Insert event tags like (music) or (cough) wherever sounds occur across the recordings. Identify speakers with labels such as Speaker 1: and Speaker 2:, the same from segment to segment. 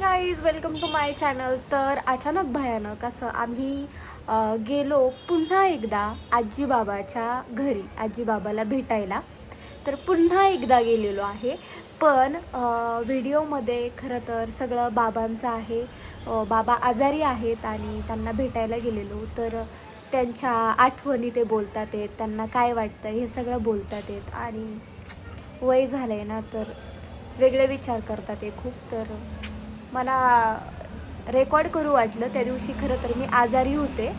Speaker 1: Guys welcome to my channel तर अचानक भयानक असं आम्ही गेलो पुन्हा एकदा आजीबाबाच्या घरी आजीबाबाला भेटायला. तर पुन्हा एकदा गेलेलो आहे. पण व्हिडिओमध्ये खरं तर सगळं बाबांचं आहे. बाबा आजारी आहेत आणि त्यांना भेटायला गेलेलो. तर त्यांच्या आठवणी ते बोलतात आहेत त्यांना काय वाटतं हे सगळं बोलतात आहेत. आणि वय झालं आहे ना तर वेगळे विचार करतात ते खूप. तर मला रेकॉर्ड करू वाटलं त्या दिवशी खरं तर मी आजारी होते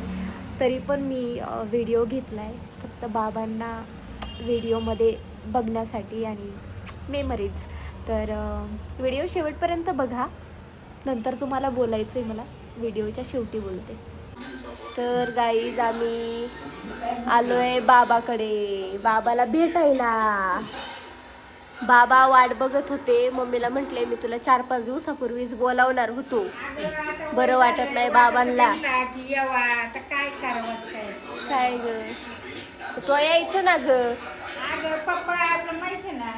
Speaker 1: तरी पण मी व्हिडिओ घेतला आहे फक्त बाबांना व्हिडिओमध्ये बघण्यासाठी आणि मेमरीज. तर व्हिडिओ शेवटपर्यंत बघा. नंतर तुम्हाला बोलायचं आहे मला. व्हिडिओच्या शेवटी बोलते. तर गाईज आम्ही आलो आहे बाबाकडे. बाबाला भेटायला. बाबा वाट बघत होते. मम्मीला म्हटले मी तुला चार पाच दिवसापूर्वीच बोलावणार होतो. बरं वाटत नाही बाबांना.
Speaker 2: काय करावं काय
Speaker 1: ग? तो यायचं ना ग.
Speaker 2: ना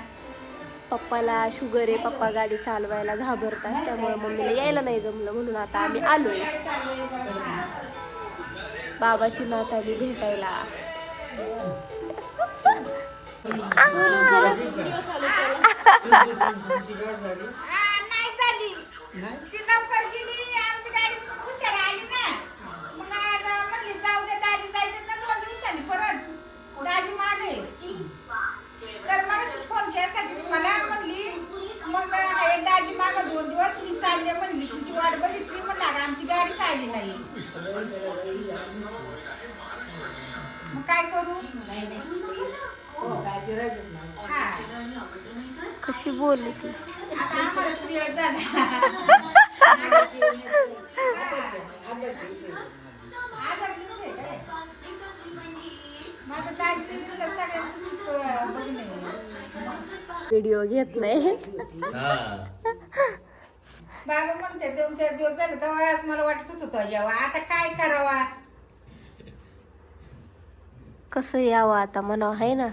Speaker 1: पप्पाला शुगर आहे पप्पा गाडी चालवायला घाबरतात त्यामुळे मम्मीला यायला नाही जमलं म्हणून आता आम्ही आलोय. बाबाची नात आली भेटायला.
Speaker 2: नाही ती लवकर आमची गाडी हुशार ना मग जाऊ दाजी जायचं परत दाजी मागे तर फोन मला म्हणली मग एक दाजी तुमची वाट बघितली? आमची नाही. मग काय करू?
Speaker 1: कशी बोलली ती? व्हिडिओ घेत नाही.
Speaker 2: बाबा म्हणते दोन चार दिवस झाले तेव्हा मला वाटत होतं जेव्हा आता काय करावा?
Speaker 1: कसं यावं आता? म्हणावं आहे ना?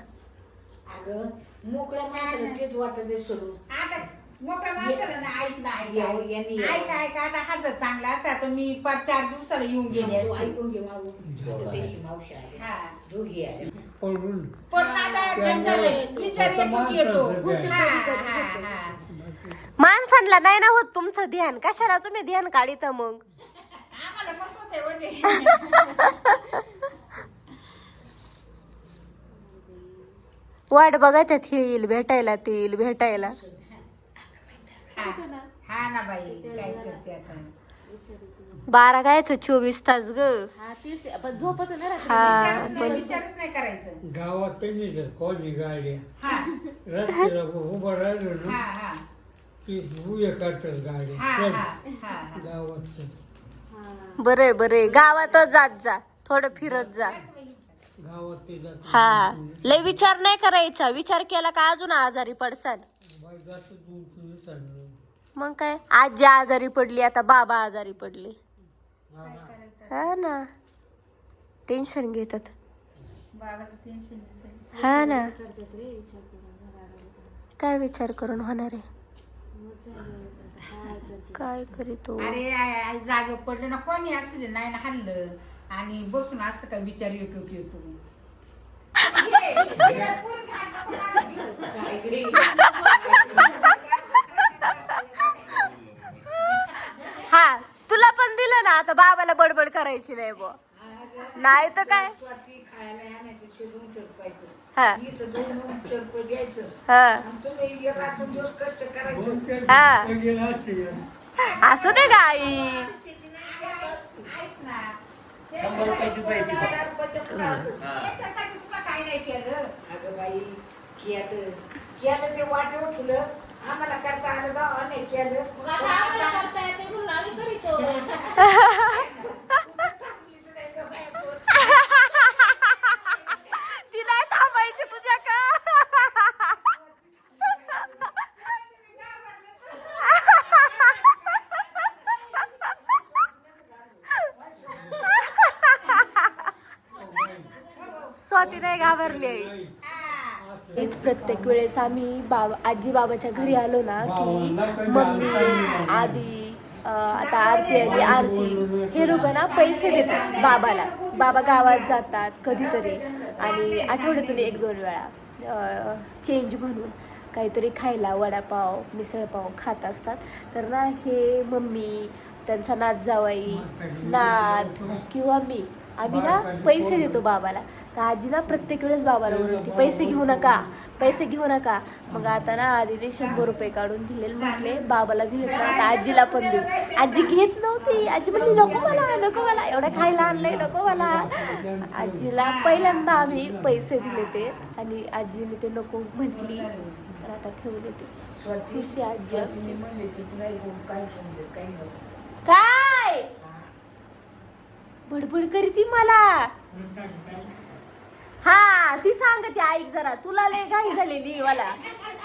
Speaker 3: अगं मोकळ्या माणसाला तेच वाटत आहे सोडून
Speaker 2: आता मोकळ्या माणसाला ना ऐक ना ऐक
Speaker 3: येऊ, यांनी
Speaker 2: ऐक.
Speaker 3: येऊ.
Speaker 2: ऐक ऐक आता हा जर चांगला असता तर मी पाच चार दिवसाला येऊन गेले
Speaker 3: तू
Speaker 2: असते.
Speaker 3: ऐकून घे माऊ त्याची मावशी आली.
Speaker 2: हा.
Speaker 3: दोघी आले.
Speaker 2: पण आता विचार येतो की येतो. हा, हा, हा.
Speaker 1: माणसांना नाही ना होत तुमचं ध्यान. कशाला तुम्ही ध्यान काढिता मग?
Speaker 2: आम्हाला बसवते म्हणजे. (laughs)
Speaker 1: वाट बघा त्यात हे येईल भेटायला ते येईल भेटायला.
Speaker 2: हा ना बाई काय करते आता?
Speaker 1: बारा गायचं चोवीस तास ग. हा पण
Speaker 2: नाही विचारच नाही करायचं.
Speaker 4: गावात
Speaker 2: हा.
Speaker 4: रस्त्याला उभं राहिलो
Speaker 2: हा
Speaker 4: ना
Speaker 2: हा
Speaker 4: की काढतात
Speaker 2: हा हा हा हा.
Speaker 4: गावात
Speaker 1: बरे बरे गावातच जात जा. थोडं फिरत जा.
Speaker 4: गावात ते जात
Speaker 1: हा. लय विचार नाही करायचा. विचार केला का अजून आजारी पडसान?
Speaker 4: बाई जातो दोन तीन दिवसांनी
Speaker 1: मग काय? आजी आजारी पडली आता बाबा आजारी पडले. हा ना. टेन्शन घेतात.
Speaker 2: बाबाचं टेन्शन.
Speaker 1: हा ना. काय विचार करून होणार आहे? काय करीतो?
Speaker 2: अरे आय- आय जागे पडले ना कोणी असू दे नाही ना हल्लं. आणि बसून असतं का विचार येतो की लागू.
Speaker 1: हा तुला पण दिलं ना आता बाबाला बडबड करायची नाही बुवा. नाही तर काय? हा. हा.
Speaker 3: तुम्ही
Speaker 1: हा. असू दे गाई
Speaker 2: ऐक ना
Speaker 5: शंभर रुपयाचीच आहे ती.
Speaker 2: त्याच्यासाठी तुला काय नाही केलं?
Speaker 3: अगं बाई केलं केलं ते वाटव ठेवलं आम्हाला करता आलं जाऊ नाही केलं.
Speaker 1: ती (laughs) स्वाती नाही घाबरली. हेच प्रत्येक वेळेस आम्ही बाबा आजी बाबाच्या घरी आलो ना की मम्मी आधी आता आरती आली आरती. हे लोक ना पैसे देतात बाबाला. बाबा गावात जातात कधीतरी आणि आठवड्यातून एक दोन वेळा चेंज म्हणून काहीतरी खायला वडापाव मिसळपाव खात असतात. तर ना हे मम्मी त्यांचा नात जावाई नात किंवा मी आम्ही ना पैसे देतो बाबाला. तर आजी ना प्रत्येक वेळेस बाबाला ओरडते पैसे घेऊ नका पैसे घेऊ नका. मग आता ना आजीने शंभर रुपये काढून दिलेले म्हटले बाबाला दिले ना आता आजीला पण देऊ. आजी घेत नव्हती. आजी म्हणली नको मला नको मला एवढं खायला आणलंय नको मला. आजीला पहिल्यांदा आम्ही पैसे दिले ते आणि आजीने ते नको म्हटली. तर आता ठेवून देते. खुशी आजी
Speaker 3: काय
Speaker 1: बडबड करीती मला. हा ती सांगते ऐक जरा तुला लय घाई झालेली मला.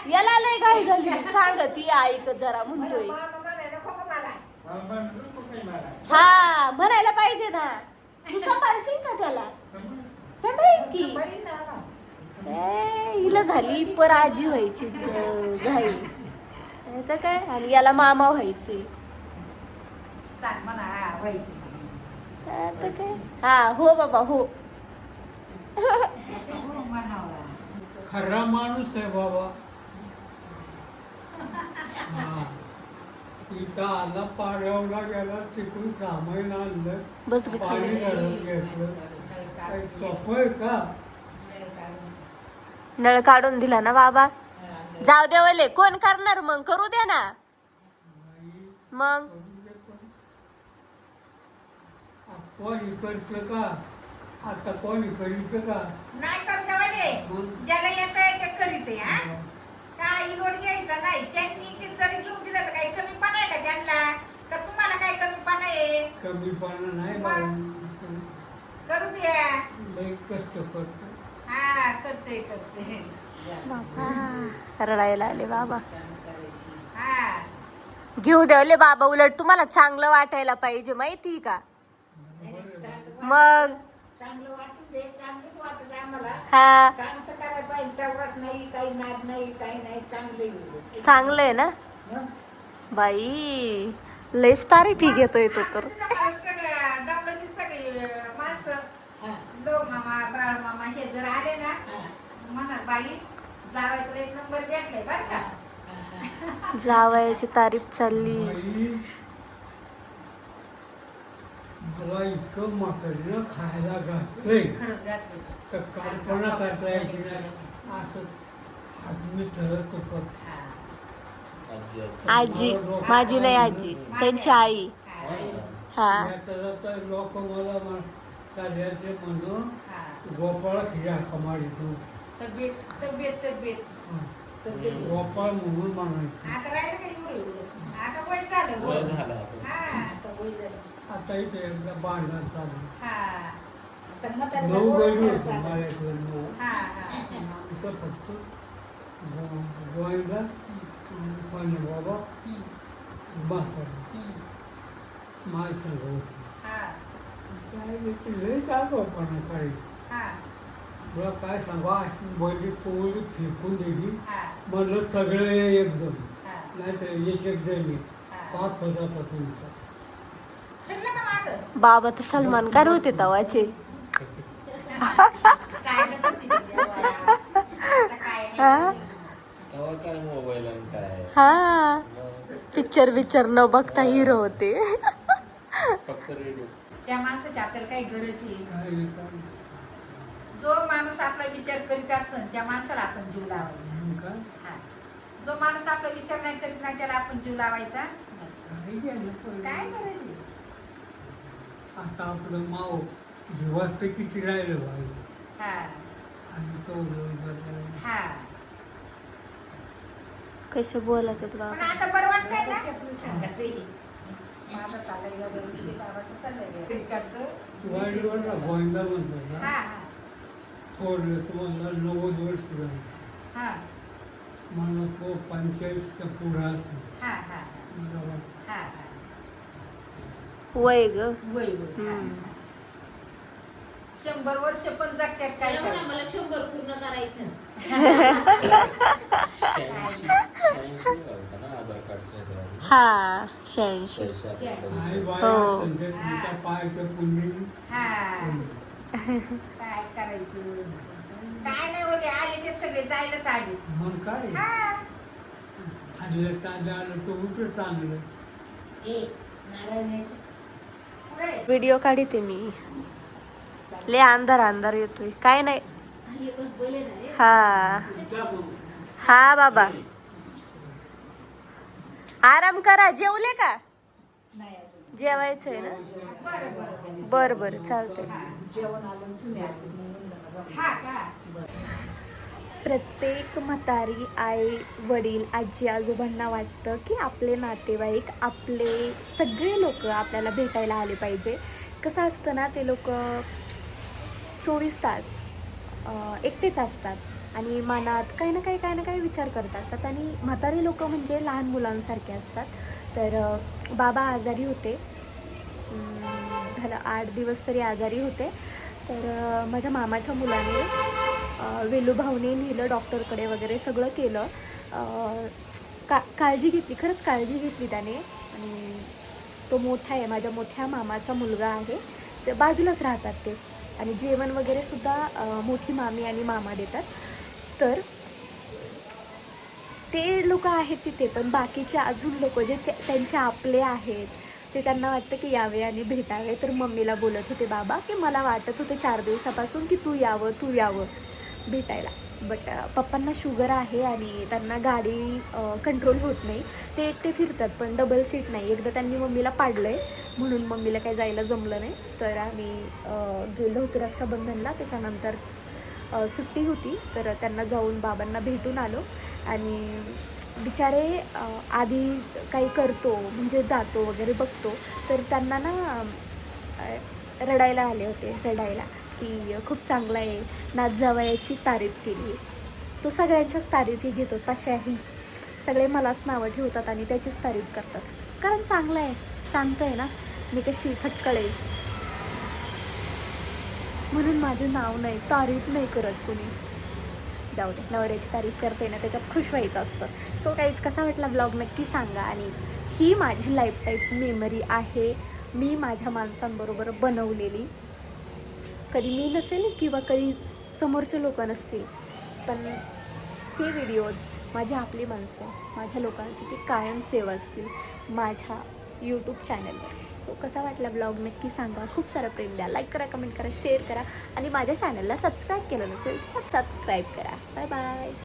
Speaker 1: याला लय घाई झाली. सांग ती ऐक जरा म्हणतोय. हा म्हणायला पाहिजे ना. तू सांभाळशील का त्याला? सांभाळीन की. हिला झाली पर आजी व्हायची घाई. आता काय? आणि याला मामा व्हायचे.
Speaker 2: सांग हा,
Speaker 1: आता काय? हा हो बाबा हो.
Speaker 4: खरा माणूस आहे बाबा. इथं आला पाड्यावला गेला तिकडून सामान आणलं
Speaker 1: बस
Speaker 4: पाणी. घालून घेतलं. सोपं आहे का?
Speaker 1: नळ काढून दिला ना बाबा. जाऊ दे वले कोण करणार मग? करू दे ना. मग?
Speaker 4: इकडचं का? आता कोण इकडचं का?
Speaker 2: नाही करता वाटे
Speaker 4: मग?
Speaker 2: ज्याला येत आहे ते करीत आहे हा. काही लोड घ्यायचा नाही. त्यांनी जरी घेऊन दिलं तर काही कमीपणा आहे का त्यांना? तर तुम्हाला काही कमीपणा आहे?
Speaker 4: कमीपणा नाही.
Speaker 2: करू द्या.
Speaker 4: लई कष्ट करतो.
Speaker 2: हा करते करते
Speaker 1: बाबा रडायला आले बाबा.
Speaker 2: हा.
Speaker 1: घेऊ द्यावले बाबा उलट तुम्हाला चांगलं वाटायला पाहिजे माहिती का? मग?
Speaker 3: चांगलं वाटून दे चांगलंच वाटत आहे आम्हाला.
Speaker 1: हा.
Speaker 3: काम तर करायला पाहिजे तेवढाच नाही काही नाद नाही काही नाही चांगलं आहे.
Speaker 1: चांगलं आहे ना? बाई लयच घेतोय तो तर.
Speaker 2: सगळं दमडाची सगळी माणसं.
Speaker 3: हा,
Speaker 2: डो मामा बाळ मामा हे जर आले ना
Speaker 3: हा,
Speaker 2: म्हणणार बाई जावायचं एक नंबर घेतलाय बरं का?
Speaker 3: हा, हा.
Speaker 1: जावयाची तारीफ चालली.
Speaker 4: मला इतकं म्हातारीनं खायला घातलंय.
Speaker 2: खरंच घातलं
Speaker 4: तर कल्पना करता यायची नाही. असं हात मी ठरत होतो.
Speaker 5: आजी
Speaker 1: आजी. माझी नाही आजी. त्यांची आई. हा.
Speaker 4: लोक मला साध्याचे म्हणून
Speaker 2: हा.
Speaker 4: गोपाळ खिया कमाडीतून
Speaker 2: तब्येत तब्येत तब्येत. तब्येत.
Speaker 4: गोपाळ म्हणून म्हणायचं.
Speaker 2: आता राहिलं का एवढं एवढं? आता वय झालं हो.
Speaker 5: वय झालं आता.
Speaker 2: हा
Speaker 3: आता वय झालं.
Speaker 4: आता इथे एकदा भांडण चालू.
Speaker 2: हा.
Speaker 4: नऊ होते. माझ्याकडे
Speaker 2: हा हा.
Speaker 4: फक्त गो- गोविंदा आणि पाणी बाबा
Speaker 2: हम्म,
Speaker 4: म्हातारी
Speaker 2: हम्म.
Speaker 4: माय संग होती.
Speaker 2: हा.
Speaker 4: त्यावेळेची लय चालूपणा काही
Speaker 2: हा.
Speaker 4: तुला काय सांगू? अशीच बैली पोळी फेकून दिली.
Speaker 2: हा.
Speaker 4: म्हणलं सगळे एकदम.
Speaker 2: हा.
Speaker 4: नाही तर एक एक जणी
Speaker 2: हा.
Speaker 4: पाच होता तुमचा
Speaker 1: बाबा तर सलमान खान होते तवाचे. हा? पिक्चर बिक्चर न बघता हिरो होते.
Speaker 2: त्या माणसाची आपल्याला काही गरज आहे
Speaker 4: काय
Speaker 2: जो माणूस आपला विचार करीत असतो त्या माणसाला आपण जीव लावायचा. जो माणूस आपला विचार नाही करीत नाही त्याला आपण जीव लावायचा? काय गरज
Speaker 4: आता आपलं माव दिवस ते किती राहिलं भाई
Speaker 2: हा.
Speaker 4: आणि तो.
Speaker 2: हा.
Speaker 1: कसे बोलत आहेत
Speaker 2: पण
Speaker 1: बाबा
Speaker 2: आता बरं वाटतंय ना?
Speaker 3: त्याच्यातलं सांगायचं आहे.
Speaker 2: माझं चाललंय गं, विषय बाबाचं चाललंय गं. तिकडचं
Speaker 4: वाडीवर ना गोविंदा म्हणतो
Speaker 2: हा
Speaker 4: ना?
Speaker 2: हा.
Speaker 4: थोडं तुम्हाला नव्वद वर्ष झाली.
Speaker 2: हा.
Speaker 4: मला तो पंचेचाळीसच्या पुढं असेल.
Speaker 2: हा हा.
Speaker 4: मला वाटतं.
Speaker 2: हा हा.
Speaker 1: वय ग.
Speaker 2: वय. शंभर वर्ष पण जगत्यात काय?
Speaker 6: मला शंभर पूर्ण करायचं.
Speaker 1: हा शहाऐंशी. हो.
Speaker 2: हा. (laughs) काय करायचं? काय नाही होते आले ते सगळे जायलाच आले.
Speaker 4: मग काय?
Speaker 2: हा.
Speaker 4: आलं चाललं आलं तर उठं चांगलं
Speaker 3: ए
Speaker 2: पुढे
Speaker 1: व्हिडिओ काढते मी. ले अंधार अंधार येतोय. काय नाही. हा. हा बाबा. आराम करा. जेवले का?
Speaker 3: नाही अजून
Speaker 1: जेवायचंय ना?
Speaker 2: बरं बरं.
Speaker 1: बर बर चालतंय प्रत्येक म्हातारी आई वडील आजी आजोबांना वाटतं की आपले नातेवाईक आपले सगळे लोक आपल्याला भेटायला आले पाहिजे. कसं असतं ना ते लोक चोवीस तास एकटेच असतात आणि मनात काही ना काही काही ना काही विचार करत असतात. आणि म्हातारे लोक म्हणजे लहान मुलांसारखे असतात. तर बाबा आजारी होते. झालं आठ दिवस तरी आजारी होते. तर माझ्या मामाच्या मुलाने अं, नेलं डॉक्टरकडे वगैरे सगळं केलं. का काळजी घेतली खरंच काळजी घेतली त्याने. आणि तो मोठा आहे माझ्या मोठ्या मामाचा मुलगा आहे. ते बाजूलाच राहतात तेच आणि जेवण वगैरे सुद्धा मोठी मामी आणि मामा देतात. तर ते लोक आहेत तिथे पण बाकीचे अजून लोक जे त्यांचे आपले आहेत ते त्यांना वाटतं की यावे आणि भेटावे. तर मम्मीला बोलत होते बाबा की मला वाटत होते चार दिवसापासून की तू यावं तू यावं. भेटायला. बट पप्पांना शुगर आहे आणि त्यांना गाडी कंट्रोल होत नाही. ते एकटे फिरतात पण डबल सीट नाही. एकदा त्यांनी मम्मीला पाडलं आहे म्हणून मम्मीला काही जायला जमलं नाही. तर आम्ही गेलो होतो रक्षाबंधनला. त्याच्यानंतर सुट्टी होती. तर त्यांना जाऊन बाबांना भेटून आलो. आणि बिचारे आधी काही करतो म्हणजे जातो वगैरे बघतो. तर त्यांना ना रडायला आले होते रडायला. की खूप चांगला आहे. ना जावयाची तारीफ केली. तो सगळ्यांच्याच तारीफही घेतो तशाही. सगळे मलाच नावं ठेवतात आणि त्याचीच तारीफ करतात. कारण चांगलं आहे. शांत आहे ना? मी कशी फटकळ आहे. म्हणून माझं नाव नाही तारीफ नाही करत कुणी. जाऊ दे नवऱ्याची तारीफ करते ना त्याच्यात खुश व्हायचं असतं. सो काहीच कसा वाटला ब्लॉग नक्की सांगा आणि ही माझी लाईफ टाईप मेमरी आहे. मी माझ्या माणसांबरोबर बनवलेली. कधी मी नसेल किंवा कधी समोरचे लोक नसतील. पण हे व्हिडिओज माझी आपली माणसं माझ्या लोकांसाठी कायम सेवा असतील माझ्या यूट्यूब चॅनलवर सो कसा वाटला ब्लॉग नक्की सांगा. खूप सारं प्रेम द्या. लाईक करा कमेंट करा शेअर करा. आणि माझ्या चॅनलला सबस्क्राईब केलं नसेल तर सबस्क्राईब करा. Bye bye